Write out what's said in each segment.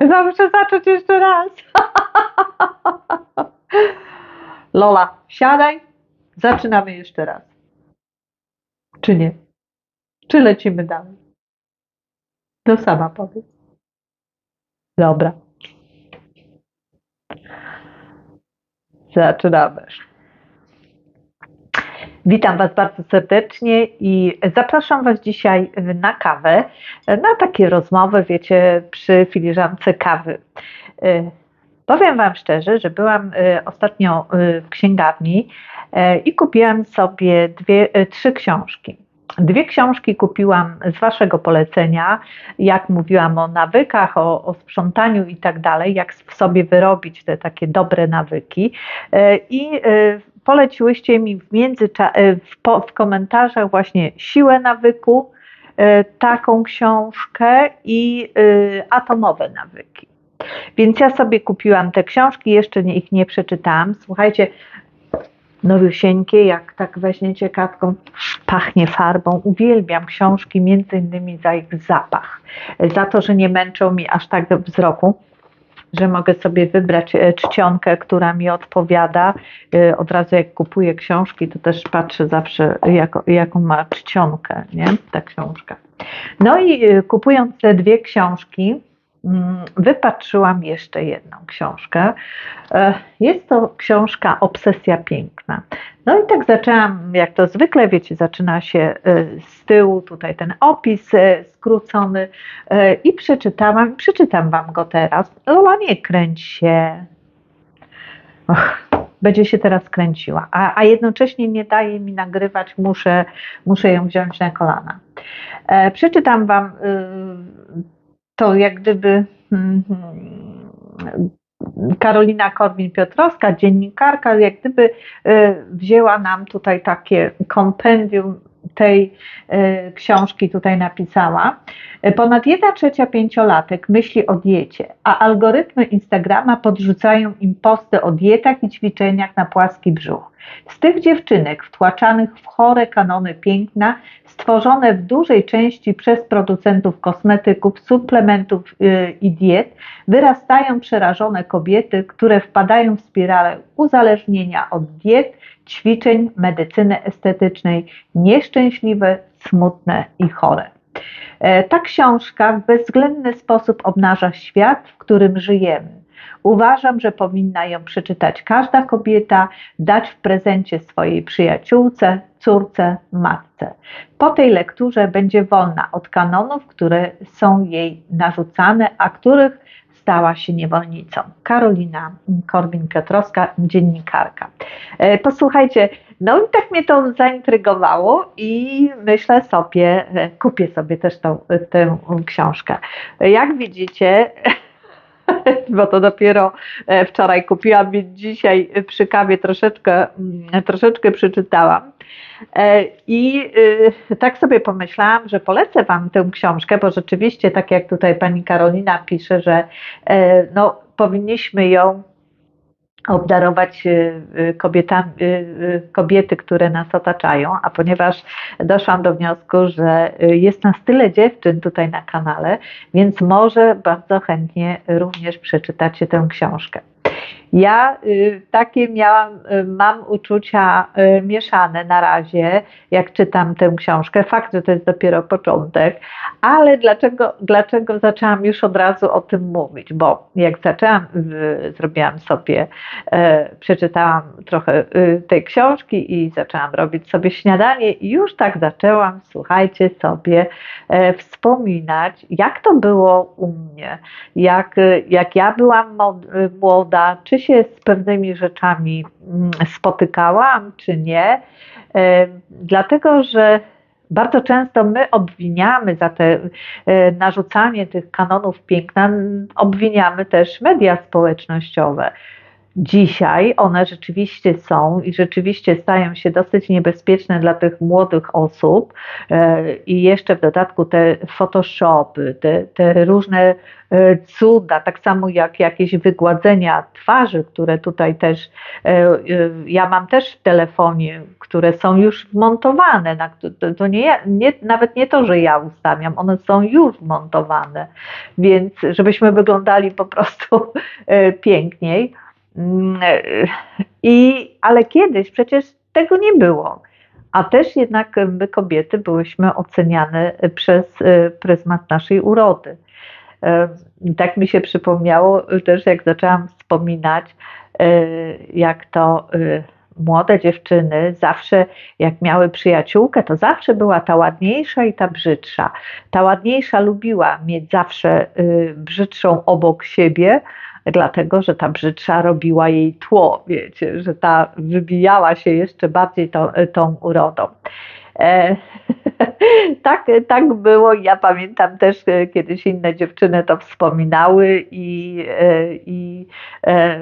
Muszę zacząć jeszcze raz. Lola, siadaj. Zaczynamy jeszcze raz. Czy nie? Czy lecimy dalej? To sama powiedz. Dobra. Zaczynamy. Witam Was bardzo serdecznie i zapraszam Was dzisiaj na kawę, na takie rozmowy, wiecie, przy filiżance kawy. Powiem Wam szczerze, że byłam ostatnio w księgarni i kupiłam sobie dwie, trzy książki. Dwie książki kupiłam z Waszego polecenia, jak mówiłam o nawykach, o, o sprzątaniu i tak dalej, jak w sobie wyrobić te takie dobre nawyki. I poleciłyście mi w, międzycza- w, w komentarzach właśnie Siłę nawyku, taką książkę i Atomowe nawyki. Więc ja sobie kupiłam te książki, jeszcze ich nie przeczytałam. Słuchajcie, nowiusieńkie, jak tak weźmiecie kartką, pachnie farbą. Uwielbiam książki między innymi za ich zapach, za to, że nie męczą mi aż tak wzroku że mogę sobie wybrać czcionkę, która mi odpowiada. Od razu jak kupuję książki, to też patrzę zawsze, jaką ma czcionkę, nie? ta książka. No i kupując te dwie książki, wypatrzyłam jeszcze jedną książkę. Jest to książka Obsesja Piękna. No i tak zaczęłam, jak to zwykle, wiecie, zaczyna się z tyłu, tutaj ten opis skrócony i przeczytałam, przeczytam Wam go teraz. Lola, nie kręć się. Och, będzie się teraz kręciła, a, a jednocześnie nie daje mi nagrywać, muszę, muszę ją wziąć na kolana. Przeczytam Wam to jak gdyby Karolina Korwin-Piotrowska, dziennikarka, jak gdyby wzięła nam tutaj takie kompendium tej książki tutaj napisała. Ponad 1 trzecia pięciolatek myśli o diecie, a algorytmy Instagrama podrzucają im posty o dietach i ćwiczeniach na płaski brzuch. Z tych dziewczynek wtłaczanych w chore kanony piękna, stworzone w dużej części przez producentów kosmetyków, suplementów i diet, wyrastają przerażone kobiety, które wpadają w spiralę uzależnienia od diet, ćwiczeń, medycyny estetycznej, nieszczęśliwe, smutne i chore. Ta książka w bezwzględny sposób obnaża świat, w którym żyjemy. Uważam, że powinna ją przeczytać każda kobieta, dać w prezencie swojej przyjaciółce, córce, matce. Po tej lekturze będzie wolna od kanonów, które są jej narzucane, a których stała się niewolnicą. Karolina Korwin-Piotrowska, dziennikarka. Posłuchajcie, no i tak mnie to zaintrygowało i myślę sobie, kupię sobie też tą, tę książkę. Jak widzicie, bo to dopiero wczoraj kupiłam, więc dzisiaj przy kawie troszeczkę, troszeczkę przeczytałam. I tak sobie pomyślałam, że polecę Wam tę książkę, bo rzeczywiście, tak jak tutaj pani Karolina pisze, że no, powinniśmy ją obdarować kobietami, kobiety, które nas otaczają, a ponieważ doszłam do wniosku, że jest nas tyle dziewczyn tutaj na kanale, więc może bardzo chętnie również przeczytacie tę książkę. Ja y, takie miałam, y, mam uczucia y, mieszane na razie, jak czytam tę książkę. Fakt, że to jest dopiero początek, ale dlaczego, dlaczego zaczęłam już od razu o tym mówić? Bo jak zaczęłam, zrobiłam sobie, przeczytałam trochę tej książki i zaczęłam robić sobie śniadanie i już tak zaczęłam, słuchajcie, sobie wspominać, jak to było u mnie, jak, jak ja byłam młoda, czy się z pewnymi rzeczami spotykałam, czy nie, dlatego że bardzo często my obwiniamy za te narzucanie tych kanonów piękna, obwiniamy też media społecznościowe. Dzisiaj one rzeczywiście są i rzeczywiście stają się dosyć niebezpieczne dla tych młodych osób e, i jeszcze w dodatku te Photoshopy, te, te różne e, cuda, tak samo jak jakieś wygładzenia twarzy, które tutaj też, e, ja mam też w telefonie, które są już wmontowane, to nie, nie, nawet nie to, że ja ustawiam, one są już wmontowane, więc żebyśmy wyglądali po prostu piękniej. Mm, I, ale kiedyś przecież tego nie było. A też jednak my kobiety byłyśmy oceniane przez e, pryzmat naszej urody. E, tak mi się przypomniało też, jak zaczęłam wspominać, e, jak to młode dziewczyny zawsze, jak miały przyjaciółkę, to zawsze była ta ładniejsza i ta brzydsza. Ta ładniejsza lubiła mieć zawsze brzydszą obok siebie, dlatego że ta brzydsza robiła jej tło, wiecie, że ta wybijała się jeszcze bardziej tą, tą urodą. E, tak, tak było. Ja pamiętam też e, kiedyś inne dziewczyny to wspominały i, e, i, e,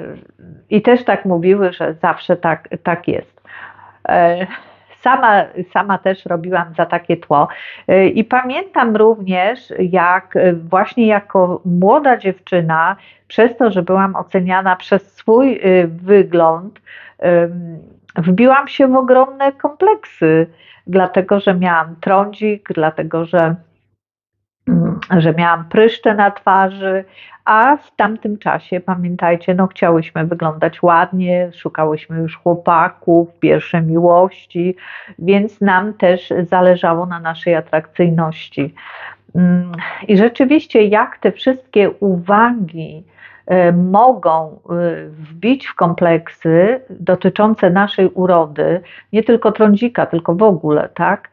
i też tak mówiły, że zawsze tak, tak jest. E, sama, sama też robiłam za takie tło. Y, I pamiętam również, jak y, właśnie jako młoda dziewczyna, przez to, że byłam oceniana przez swój y, wygląd, wbiłam się w ogromne kompleksy, dlatego że miałam trądzik, dlatego że że miałam pryszcze na twarzy, a w tamtym czasie, pamiętajcie, no chciałyśmy wyglądać ładnie, szukałyśmy już chłopaków, pierwsze miłości, więc nam też zależało na naszej atrakcyjności. Mm, I rzeczywiście, jak te wszystkie uwagi, E, mogą e, wbić w kompleksy dotyczące naszej urody, nie tylko trądzika, tylko w ogóle, tak?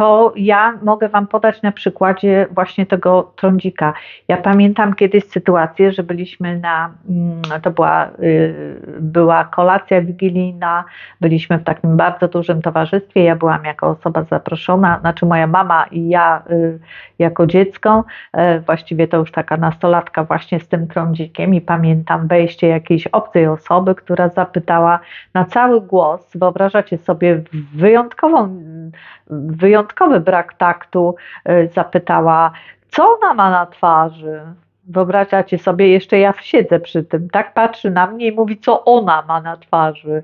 E, to ja mogę Wam podać na przykładzie właśnie tego trądzika. Ja pamiętam kiedyś sytuację, że byliśmy na, mm, to była, była kolacja wigilijna, byliśmy w takim bardzo dużym towarzystwie, ja byłam jako osoba zaproszona, znaczy moja mama i ja jako dziecko, właściwie to już taka nastolatka właśnie z tym trądzikiem i pamiętam wejście jakiejś obcej osoby, która zapytała na cały głos, wyobrażacie sobie wyjątkową, wyjątkowy brak taktu, y, zapytała, co ona ma na twarzy? Wyobrażacie sobie, jeszcze ja siedzę przy tym, tak patrzy na mnie i mówi, co ona ma na twarzy.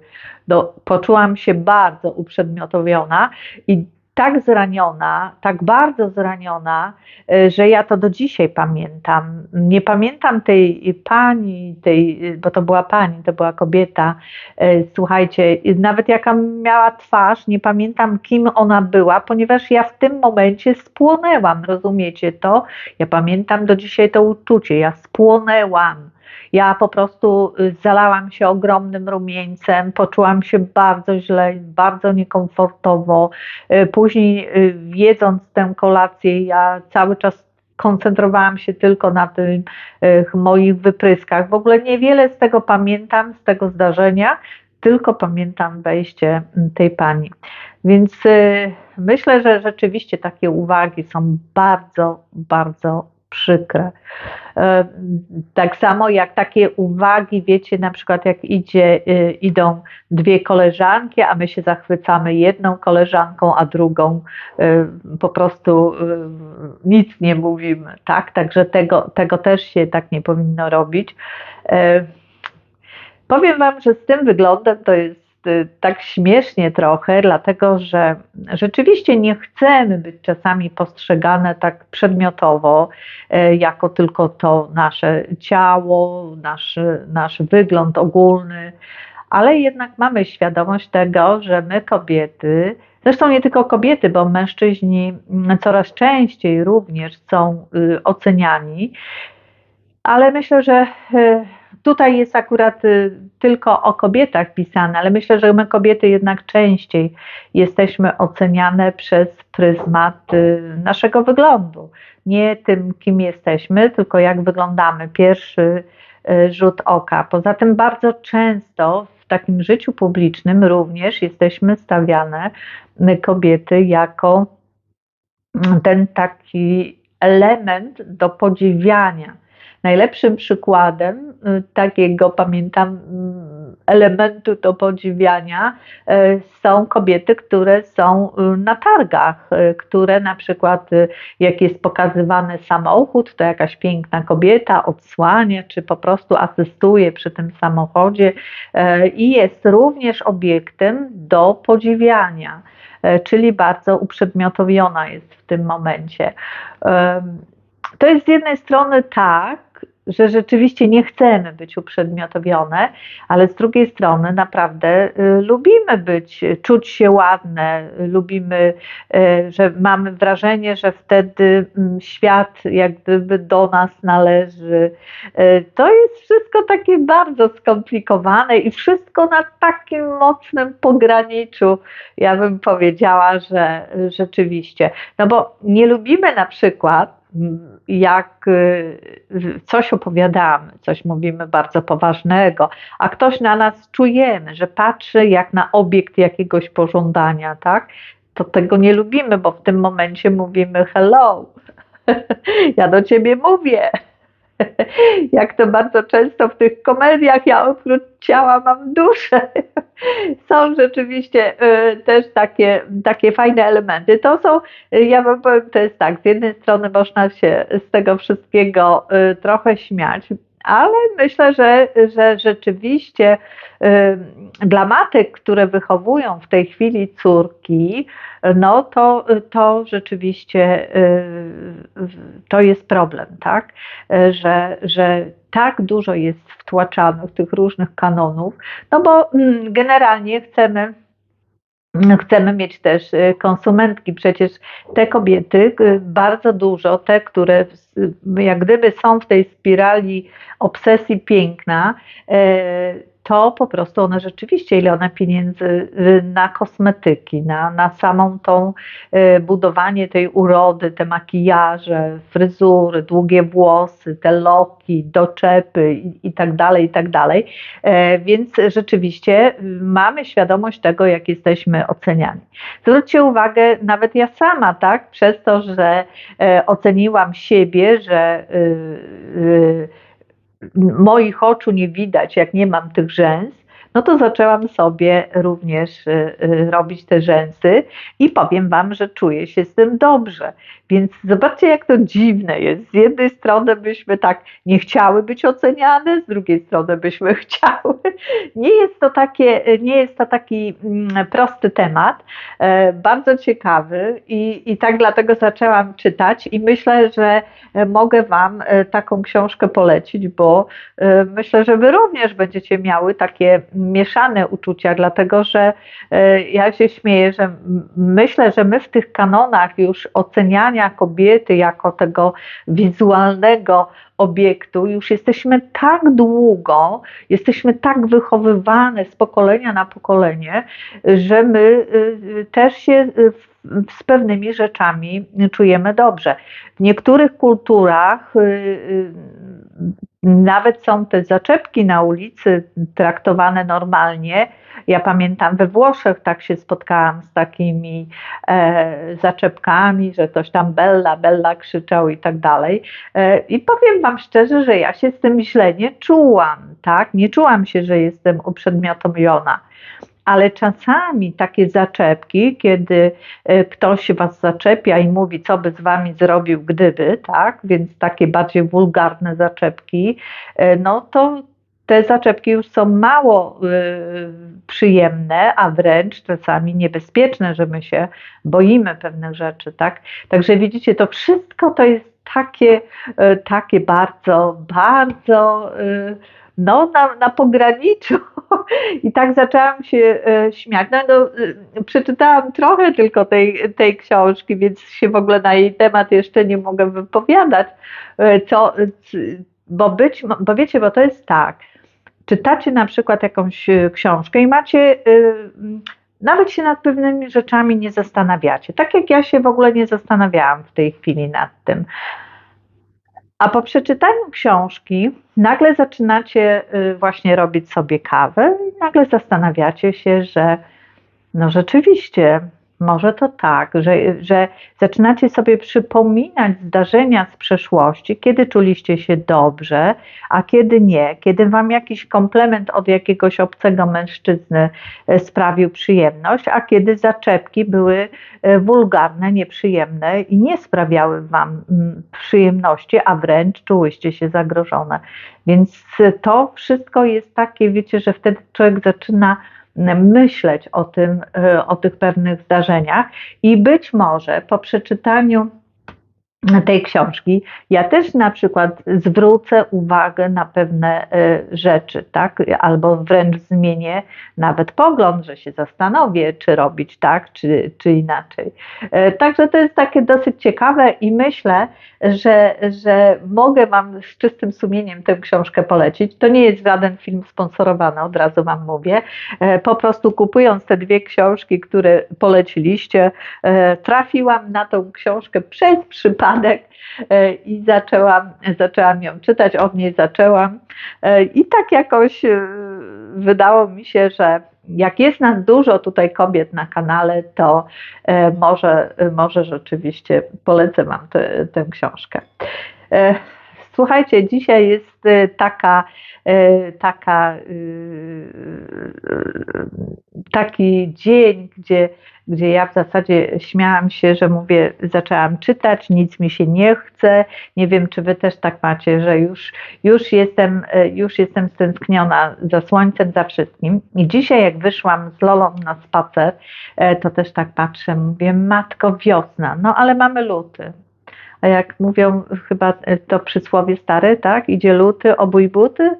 No, poczułam się bardzo uprzedmiotowiona i tak zraniona, tak bardzo zraniona, e, że ja to do dzisiaj pamiętam. Nie pamiętam tej pani, tej, bo to była pani, to była kobieta. E, słuchajcie, nawet jaka miała twarz, nie pamiętam kim ona była, ponieważ ja w tym momencie spłonęłam, rozumiecie to? Ja pamiętam do dzisiaj to uczucie, ja spłonęłam ja po prostu y, zalałam się ogromnym rumieńcem, poczułam się bardzo źle, bardzo niekomfortowo. Y, później, y, jedząc tę kolację, ja cały czas koncentrowałam się tylko na tych moich wypryskach. W ogóle niewiele z tego pamiętam, z tego zdarzenia, tylko pamiętam wejście mm, tej pani. Więc myślę, że rzeczywiście takie uwagi są bardzo, bardzo przykre. E, tak samo jak takie uwagi, wiecie, na przykład jak idzie, e, idą dwie koleżanki, a my się zachwycamy jedną koleżanką, a drugą e, po prostu nic nie mówimy, tak? Także tego, tego też się tak nie powinno robić. Powiem Wam, że z tym wyglądem to jest tak śmiesznie trochę, dlatego że rzeczywiście nie chcemy być czasami postrzegane tak przedmiotowo, y, jako tylko to nasze ciało, nasz, nasz wygląd ogólny, ale jednak mamy świadomość tego, że my kobiety, zresztą nie tylko kobiety, bo mężczyźni coraz częściej również są y, oceniani, ale myślę, że Tutaj jest akurat y, tylko o kobietach pisane, ale myślę, że my kobiety jednak częściej jesteśmy oceniane przez pryzmat y, naszego wyglądu. Nie tym, kim jesteśmy, tylko jak wyglądamy. Pierwszy y, rzut oka. Poza tym bardzo często w takim życiu publicznym również jesteśmy stawiane kobiety jako mm, ten taki element do podziwiania najlepszym przykładem y, takiego, pamiętam, mm, elementu do podziwiania y, są kobiety, które są y, na targach, które na przykład, jak jest pokazywany samochód, to jakaś piękna kobieta odsłania, czy po prostu asystuje przy tym samochodzie i jest również obiektem do podziwiania. Czyli bardzo uprzedmiotowiona jest w tym momencie. To jest z jednej strony tak, że rzeczywiście nie chcemy być uprzedmiotowione, ale z drugiej strony naprawdę y, lubimy być, czuć się ładne, lubimy, y, że mamy wrażenie, że wtedy mm, świat jak gdyby do nas należy. Y, to jest wszystko takie bardzo skomplikowane i wszystko na takim mocnym pograniczu, ja bym powiedziała, że rzeczywiście. No bo nie lubimy na przykład jak y, coś opowiadamy, coś mówimy bardzo poważnego, a ktoś na nas czujemy, że patrzy jak na obiekt jakiegoś pożądania, tak? To tego nie lubimy, bo w tym momencie mówimy hello. Ja do ciebie mówię. jak to bardzo często w tych komediach, ja oprócz ciała mam duszę. Są rzeczywiście y, też takie, takie fajne elementy. To są, y, ja wam powiem, to jest tak, z jednej strony można się z tego wszystkiego y, trochę śmiać, ale myślę, że, że rzeczywiście dla matek, które wychowują w tej chwili córki, no to, to rzeczywiście to jest problem, tak? Że, że tak dużo jest wtłaczanych tych różnych kanonów, no bo mm, generalnie chcemy Chcemy mieć też y, konsumentki. Przecież te kobiety, y, bardzo dużo, te, które jak gdyby są w tej spirali obsesji piękna, y, to po prostu one rzeczywiście, ile one pieniędzy y, na kosmetyki, na, na samą tą y, budowanie tej urody, te makijaże, fryzury, długie włosy, te loki, doczepy i, i tak dalej, i tak dalej. E, więc rzeczywiście y, mamy świadomość tego, jak jesteśmy oceniani. Zwróćcie uwagę, nawet ja sama, tak, przez to, że e, oceniłam siebie, że moich oczu nie widać, jak nie mam tych rzęs, no to zaczęłam sobie również y, y, robić te rzęsy i powiem Wam, że czuję się z tym dobrze. Więc zobaczcie, jak to dziwne jest. Z jednej strony byśmy tak nie chciały być oceniane, z drugiej strony byśmy chciały. Nie jest to, takie, nie jest to taki mm, prosty temat, e, bardzo ciekawy i, i tak dlatego zaczęłam czytać i myślę, że mogę Wam e, taką książkę polecić, bo e, myślę, że Wy również będziecie miały takie mieszane uczucia, dlatego że e, ja się śmieję, że myślę, że my w tych kanonach już oceniania kobiety jako tego wizualnego obiektu już jesteśmy tak długo, jesteśmy tak wychowywane z pokolenia na pokolenie, że my y, też się y, z pewnymi rzeczami czujemy dobrze. W niektórych kulturach nawet są te zaczepki na ulicy traktowane normalnie. Ja pamiętam we Włoszech tak się spotkałam z takimi e, zaczepkami, że ktoś tam Bella, Bella krzyczał i tak dalej. E, I powiem Wam szczerze, że ja się z tym źle nie czułam, tak? Nie czułam się, że jestem uprzedmiotowiona ale czasami takie zaczepki, kiedy e, ktoś was zaczepia i mówi, co by z wami zrobił, gdyby, tak, więc takie bardziej wulgarne zaczepki, e, no to te zaczepki już są mało y, przyjemne, a wręcz czasami niebezpieczne, że my się boimy pewnych rzeczy, tak? Także widzicie, to wszystko to jest takie, y, takie bardzo, bardzo y, no, na, na pograniczu. I tak zaczęłam się e, śmiać. No, no, e, przeczytałam trochę tylko tej, tej książki, więc się w ogóle na jej temat jeszcze nie mogę wypowiadać. E, co, bo, być, bo wiecie, bo to jest tak. Czytacie na przykład jakąś książkę i macie nawet się nad pewnymi rzeczami nie zastanawiacie. Tak jak ja się w ogóle nie zastanawiałam w tej chwili nad tym. A po przeczytaniu książki nagle zaczynacie y, właśnie robić sobie kawę i nagle zastanawiacie się, że no rzeczywiście może to tak, że, że zaczynacie sobie przypominać zdarzenia z przeszłości, kiedy czuliście się dobrze, a kiedy nie, kiedy wam jakiś komplement od jakiegoś obcego mężczyzny e, sprawił przyjemność, a kiedy zaczepki były e, wulgarne, nieprzyjemne i nie sprawiały wam przyjemności, a wręcz czułyście się zagrożone. Więc to wszystko jest takie, wiecie, że wtedy człowiek zaczyna myśleć o, tym, e, o tych pewnych zdarzeniach i być może po przeczytaniu tej książki, ja też na przykład zwrócę uwagę na pewne e, rzeczy, tak? Albo wręcz zmienię nawet pogląd, że się zastanowię, czy robić tak, czy, czy inaczej. E, także to jest takie dosyć ciekawe i myślę, że, że mogę Wam z czystym sumieniem tę książkę polecić. To nie jest żaden film sponsorowany, od razu Wam mówię. E, po prostu kupując te dwie książki, które poleciliście, trafiłam na tą książkę przez przypadek przypadek e, i zaczęłam, zaczęłam ją czytać, od niej zaczęłam e, i tak jakoś e, wydało mi się, że jak jest nas dużo tutaj kobiet na kanale, to może, może rzeczywiście polecę Wam tę, tę książkę. Słuchajcie, dzisiaj jest taka, taka, taki dzień, gdzie gdzie ja w zasadzie śmiałam się, że mówię, zaczęłam czytać, nic mi się nie chce. Nie wiem, czy wy też tak macie, że już, już, jestem, e, już jestem stęskniona za słońcem, za wszystkim. I dzisiaj, jak wyszłam z Lolą na spacer, e, to też tak patrzę, mówię, matko, wiosna, no ale mamy luty. A jak mówią chyba to przysłowie stare, tak? Idzie luty, obój buty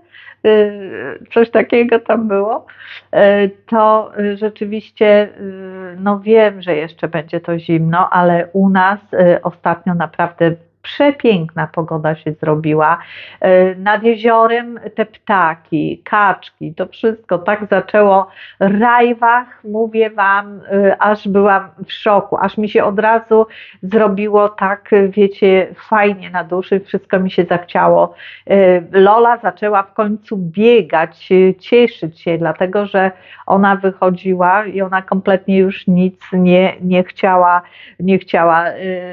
coś takiego tam było, y, to rzeczywiście, y, no wiem, że jeszcze będzie to zimno, ale u nas ostatnio naprawdę przepiękna pogoda się zrobiła. E, nad jeziorem te ptaki, kaczki, to wszystko tak zaczęło rajwach, mówię Wam, e, aż byłam w szoku, aż mi się od razu zrobiło tak, wiecie, fajnie na duszy, wszystko mi się zachciało. E, Lola zaczęła w końcu biegać, cieszyć się, dlatego że ona wychodziła i ona kompletnie już nic nie, nie chciała, nie chciała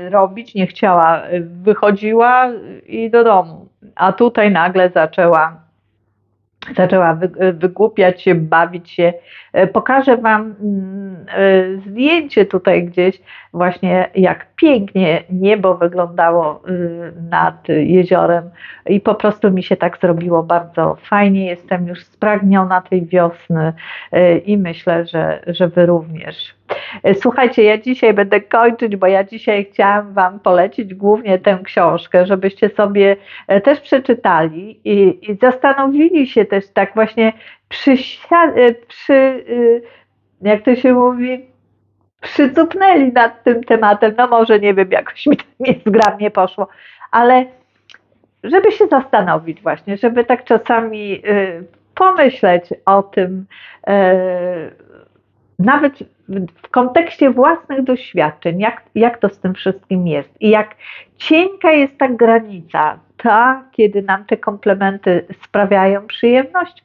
robić, nie chciała wychodziła i do domu. A tutaj nagle zaczęła zaczęła wygłupiać się, bawić się. E, pokażę Wam mm, e, zdjęcie tutaj gdzieś, właśnie jak pięknie niebo wyglądało y, nad jeziorem i po prostu mi się tak zrobiło bardzo fajnie. Jestem już spragniona tej wiosny y, i myślę, że, że Wy również. Słuchajcie, ja dzisiaj będę kończyć, bo ja dzisiaj chciałam Wam polecić głównie tę książkę, żebyście sobie e, też przeczytali i, i zastanowili się też tak właśnie przy, e, przy jak to się mówi, przycupnęli nad tym tematem. No może nie wiem, jakoś mi to niezgrabnie poszło, ale żeby się zastanowić właśnie, żeby tak czasami pomyśleć o tym, nawet w kontekście własnych doświadczeń, jak, jak to z tym wszystkim jest. I jak cienka jest ta granica, ta, kiedy nam te komplementy sprawiają przyjemność,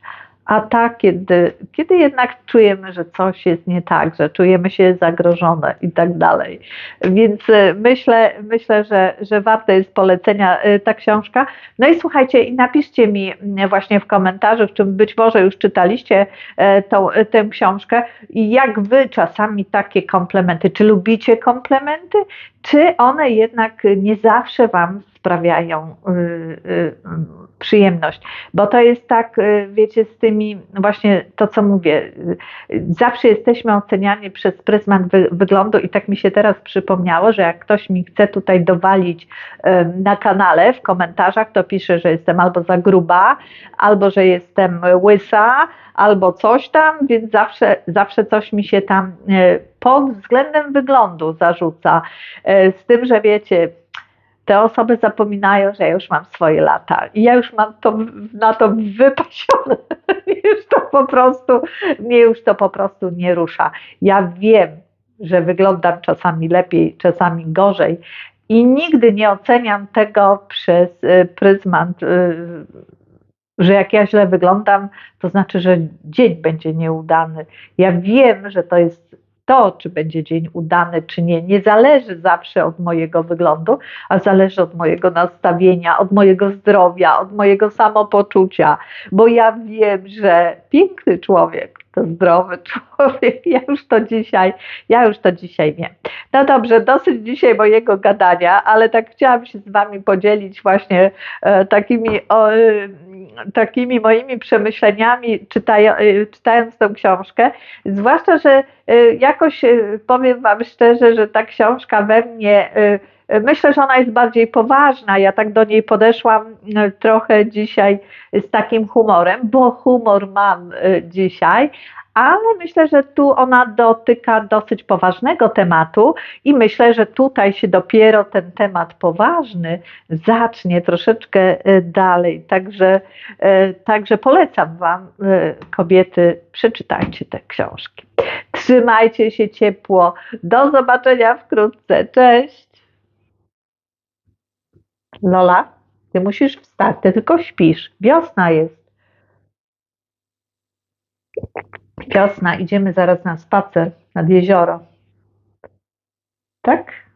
a tak, kiedy, kiedy jednak czujemy, że coś jest nie tak, że czujemy się zagrożone i tak dalej. Więc e, myślę, myślę że, że warto jest polecenia e, ta książka. No i słuchajcie, i napiszcie mi właśnie w komentarzu, w czym być może już czytaliście e, tą, tę książkę i jak wy czasami takie komplementy, czy lubicie komplementy, czy one jednak nie zawsze wam sprawiają y, y, przyjemność. Bo to jest tak, y, wiecie, z tymi, właśnie to co mówię, zawsze jesteśmy oceniani przez pryzmat wyglądu i tak mi się teraz przypomniało, że jak ktoś mi chce tutaj dowalić na kanale w komentarzach, to pisze, że jestem albo za gruba, albo że jestem łysa, albo coś tam, więc zawsze, zawsze coś mi się tam pod względem wyglądu zarzuca. Z tym, że wiecie, te osoby zapominają, że ja już mam swoje lata i ja już mam to, na to wypasione. już to po prostu, mnie już to po prostu nie rusza. Ja wiem, że wyglądam czasami lepiej, czasami gorzej i nigdy nie oceniam tego przez y, pryzmat, y, że jak ja źle wyglądam, to znaczy, że dzień będzie nieudany. Ja wiem, że to jest to, czy będzie dzień udany, czy nie, nie zależy zawsze od mojego wyglądu, a zależy od mojego nastawienia, od mojego zdrowia, od mojego samopoczucia, bo ja wiem, że piękny człowiek to zdrowy człowiek. Ja już to dzisiaj, ja już to dzisiaj wiem. No dobrze, dosyć dzisiaj mojego gadania, ale tak chciałam się z Wami podzielić właśnie e, takimi, o, e, takimi moimi przemyśleniami, czytaj, e, czytając tę książkę. Zwłaszcza, że e, jakoś e, powiem Wam szczerze, że ta książka we mnie. Myślę, że ona jest bardziej poważna. Ja tak do niej podeszłam e, trochę dzisiaj z takim humorem, bo humor mam e, dzisiaj, ale myślę, że tu ona dotyka dosyć poważnego tematu i myślę, że tutaj się dopiero ten temat poważny zacznie troszeczkę e, dalej. Także, także polecam Wam, kobiety, przeczytajcie te książki. Trzymajcie się ciepło. Do zobaczenia wkrótce. Cześć. Lola, ty musisz wstać, ty tylko śpisz. Wiosna jest. Wiosna, idziemy zaraz na spacer nad jezioro. Tak?